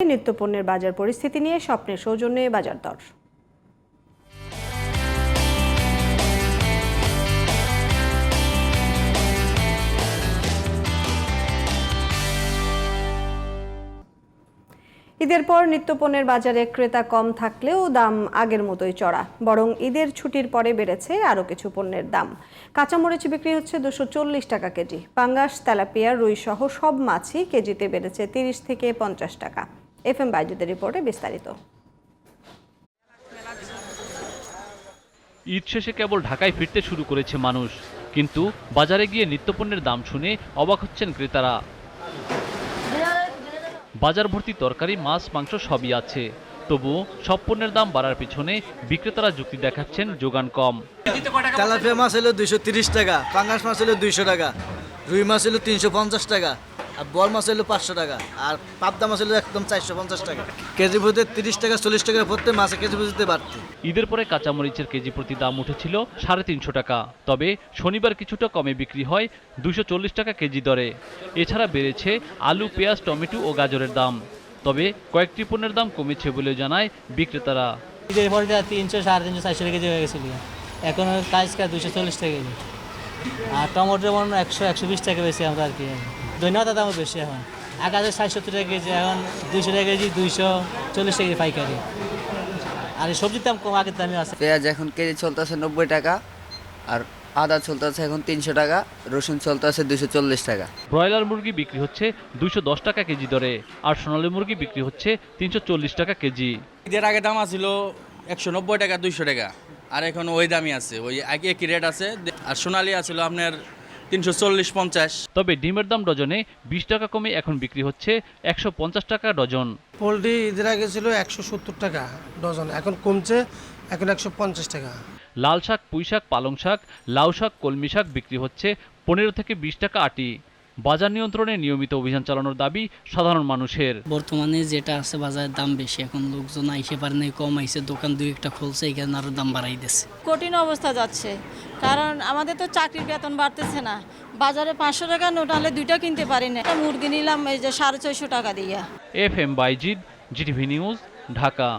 নিত্যপণ্যের বাজার পরিস্থিতি নিয়ে স্বপ্নের সৌজন্যে বাজার দর। ঈদের পর নিত্যপণ্যের বাজারে ক্রেতা কম থাকলেও দাম আগের মতোই চড়া, বরং ঈদের ছুটির পরে বেড়েছে আরও কিছু পণ্যের দাম। কাঁচামরিচ বিক্রি হচ্ছে দুশো চল্লিশ টাকা কেজি, পাঙ্গাস, তেলাপিয়া রুই সহ সব মাছই কেজিতে বেড়েছে তিরিশ থেকে পঞ্চাশ টাকা। এফ এম বাইজুদের রিপোর্টে বিস্তারিত। ঈদ শেষে কেবল ঢাকায় ফিরতে শুরু করেছে মানুষ কিন্তু বাজারে গিয়ে নিত্যপণ্যের দাম শুনে অবাক হচ্ছেন ক্রেতারা। বাজার ভর্তি তরকারি মাছ মাংস সবই আছে। তবুও সব পণ্যের দাম বাড়ার পিছনে বিক্রেতারা যুক্তি দেখাচ্ছেন যোগান কম। তেলাপিয়া মাছ হলো দুইশো তিরিশ টাকা পাঙ্গাস মাছ হলো দুইশো টাকা রুই মাছ হলো তিনশো পঞ্চাশ টাকা আর বল মাছ হলো পাঁচশো টাকা আর পাবদা মাছ হলো একদম চারশো পঞ্চাশ টাকা। কেজি প্রতি তিরিশ টাকা চল্লিশ টাকা প্রত্যেক মাছে কেজি প্রতিতে বাড়তি। ঈদের পরে কাঁচামরিচের কেজি প্রতি দাম উঠেছিল সাড়ে তিনশো টাকা তবে শনিবার কিছুটা কমে বিক্রি হয় দুশো চল্লিশ টাকা কেজি দরে। এছাড়া বেড়েছে আলু পেঁয়াজ টমেটো ও গাজরের দাম তবে কয়েকটি পণ্যের দাম কমেছে বলে জানায় বিক্রেতারা। ঈদের পরে তিনশো সাড়ে তিনশো চারশো টাকা কেজি হয়ে গেছিল। এখন কাজকা দুশো চল্লিশ টাকা কেজি। আর টমেটো মনে একশো একশো বিশ টাকা বেশি আমরা আর কি ধন্যবাদ দাম বেশি এখন। এক হাজার ষাট সত্তর টাকা কেজি এখন দুইশো টাকা কেজি দুইশো চল্লিশ টাকা কেজি পাইকারি। আর এই সবজির দাম কম আগের দামে আছে। পেঁয়াজ এখন কেজি চলতেছে নব্বই টাকা আর আদা চলতেছে এখন তিনশো টাকা রসুন চলতেছে দুশো চল্লিশ টাকা। ব্রয়লার মুরগি বিক্রি হচ্ছে দুশো দশ টাকা কেজি দরে আর সোনালী মুরগি বিক্রি হচ্ছে তিনশো চল্লিশ টাকা কেজি। ঈদের আগে দাম আছিল একশো নব্বই টাকা দুইশো টাকা আর এখন ওই দামই আছে ওই আগে একই রেট আছে। আর সোনালি আছিল আপনার তিনশো চল্লিশ পঞ্চাশ। তবে ডিমের দাম ডজনে বিশ টাকা কমে এখন বিক্রি হচ্ছে একশো পঞ্চাশ টাকা ডজন। পোলট্রি ঈদের আগে ছিল একশো সত্তর টাকা ডজন এখন কমছে এখন একশো পঞ্চাশ টাকা। লাল শাক পুঁই শাক পালং শাক লাউ শাক কলমি শাক বিক্রি হচ্ছে পনেরো থেকে বিশ টাকা আটি। বাজার নিয়ন্ত্রণে নিয়মিত অভিযান চালানোর দাবি সাধারণ মানুষের। বর্তমানে যেটা আছে বাজারের দাম বেশি এখন লোকজন আইসে পারে নাই কম আইসে দোকান দুই একটা খুলছে এখানে আরও দাম বাড়াই দিচ্ছে কঠিন অবস্থা যাচ্ছে। কারণ আমাদের তো চাকরির বেতন বাড়তেছে না। বাজারে পাঁচশো টাকা নোট আনলে দুইটা কিনতে পারি না। মুরগি নিলাম, এই যে সাড়ে ছয়শো টাকা দিয়ে। F M Bayezid, GTV news, Dhaka.